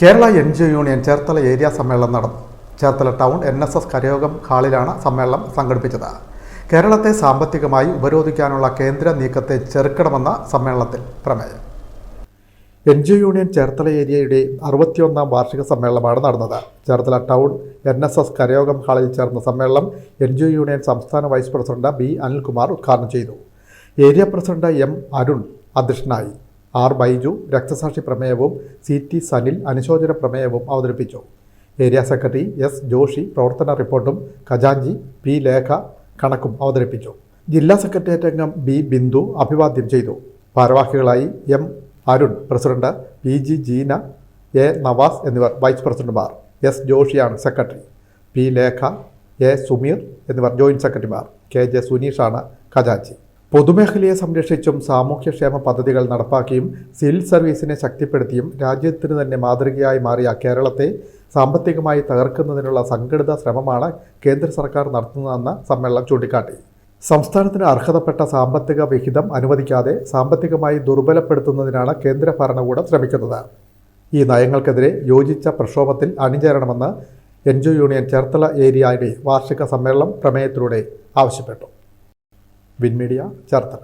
Kerala N G union Cherthala area സമ്മേളനം നടന്നു Cherthala town N S S കരയോഗം ഹാളിലാണ് സമ്മേളനം സംഘടിപ്പിച്ചത്. കേരളത്തെ സാമ്പത്തികമായി ഉപരോധിക്കാനുള്ള കേന്ദ്ര നീക്കത്തെ ചെറുക്കണമെന്ന സമ്മേളനത്തിൽ പ്രമേയം. എൻ ജി യൂണിയൻ ചേർത്തല ഏരിയയുടെ അറുപത്തിയൊന്നാം വാർഷിക സമ്മേളനമാണ് നടന്നത്. Cherthala town N S S കരയോഗം ഹാളിൽ ചേർന്ന സമ്മേളനം എൻ ജി യൂണിയൻ സംസ്ഥാന വൈസ് പ്രസിഡന്റ് ബി അനിൽകുമാർ ഉദ്ഘാടനം ചെയ്തു. ഏരിയ പ്രസിഡന്റ് എം അരുൺ അധ്യക്ഷനായി. ആർ ബൈജു രക്തസാക്ഷി പ്രമേയവും സി ടി സനിൽ അനുശോചന പ്രമേയവും അവതരിപ്പിച്ചു. ഏരിയ സെക്രട്ടറി എസ് ജോഷി പ്രവർത്തന റിപ്പോർട്ടും ഖജാഞ്ചി പി ലേഖ കണക്കും അവതരിപ്പിച്ചു. ജില്ലാ സെക്രട്ടേറിയറ്റ് അംഗം ബി ബിന്ദു അഭിവാദ്യം ചെയ്തു. ഭാരവാഹികളായി M Arun president P G Jeena A Navas എന്നിവർ വൈസ് പ്രസിഡന്റുമാർ. S ജോഷിയാണ് secretary. P Lekha A Sumeer എന്നിവർ ജോയിന്റ് സെക്രട്ടറിമാർ. കെ ജെ സുനീഷാണ് ഖജാഞ്ചി പൊതുമേഖലയെ സംരക്ഷിച്ചും സാമൂഹ്യക്ഷേമ പദ്ധതികൾ നടപ്പാക്കിയും സിവിൽ സർവീസിനെ ശക്തിപ്പെടുത്തിയും രാജ്യത്തിന് തന്നെ മാതൃകയായി മാറിയ കേരളത്തെ സാമ്പത്തികമായി തകർക്കുന്നതിനുള്ള സംഘടിത ശ്രമമാണ് കേന്ദ്ര സർക്കാർ നടത്തുന്നതെന്ന് സമ്മേളനം ചൂണ്ടിക്കാട്ടി. സംസ്ഥാനത്തിന് അർഹതപ്പെട്ട സാമ്പത്തിക വിഹിതം അനുവദിക്കാതെ സാമ്പത്തികമായി ദുർബലപ്പെടുത്തുന്നതിനാണ് കേന്ദ്ര ഭരണകൂടം ശ്രമിക്കുന്നത്. ഈ നയങ്ങൾക്കെതിരെ യോജിച്ച പ്രക്ഷോഭത്തിൽ അണിചേരണമെന്ന് എൻ യൂണിയൻ ചേർത്തല ഏരിയയുടെ വാർഷിക സമ്മേളനം പ്രമേയത്തിലൂടെ ആവശ്യപ്പെട്ടു. വിൻമീഡിയ ചേർത്തല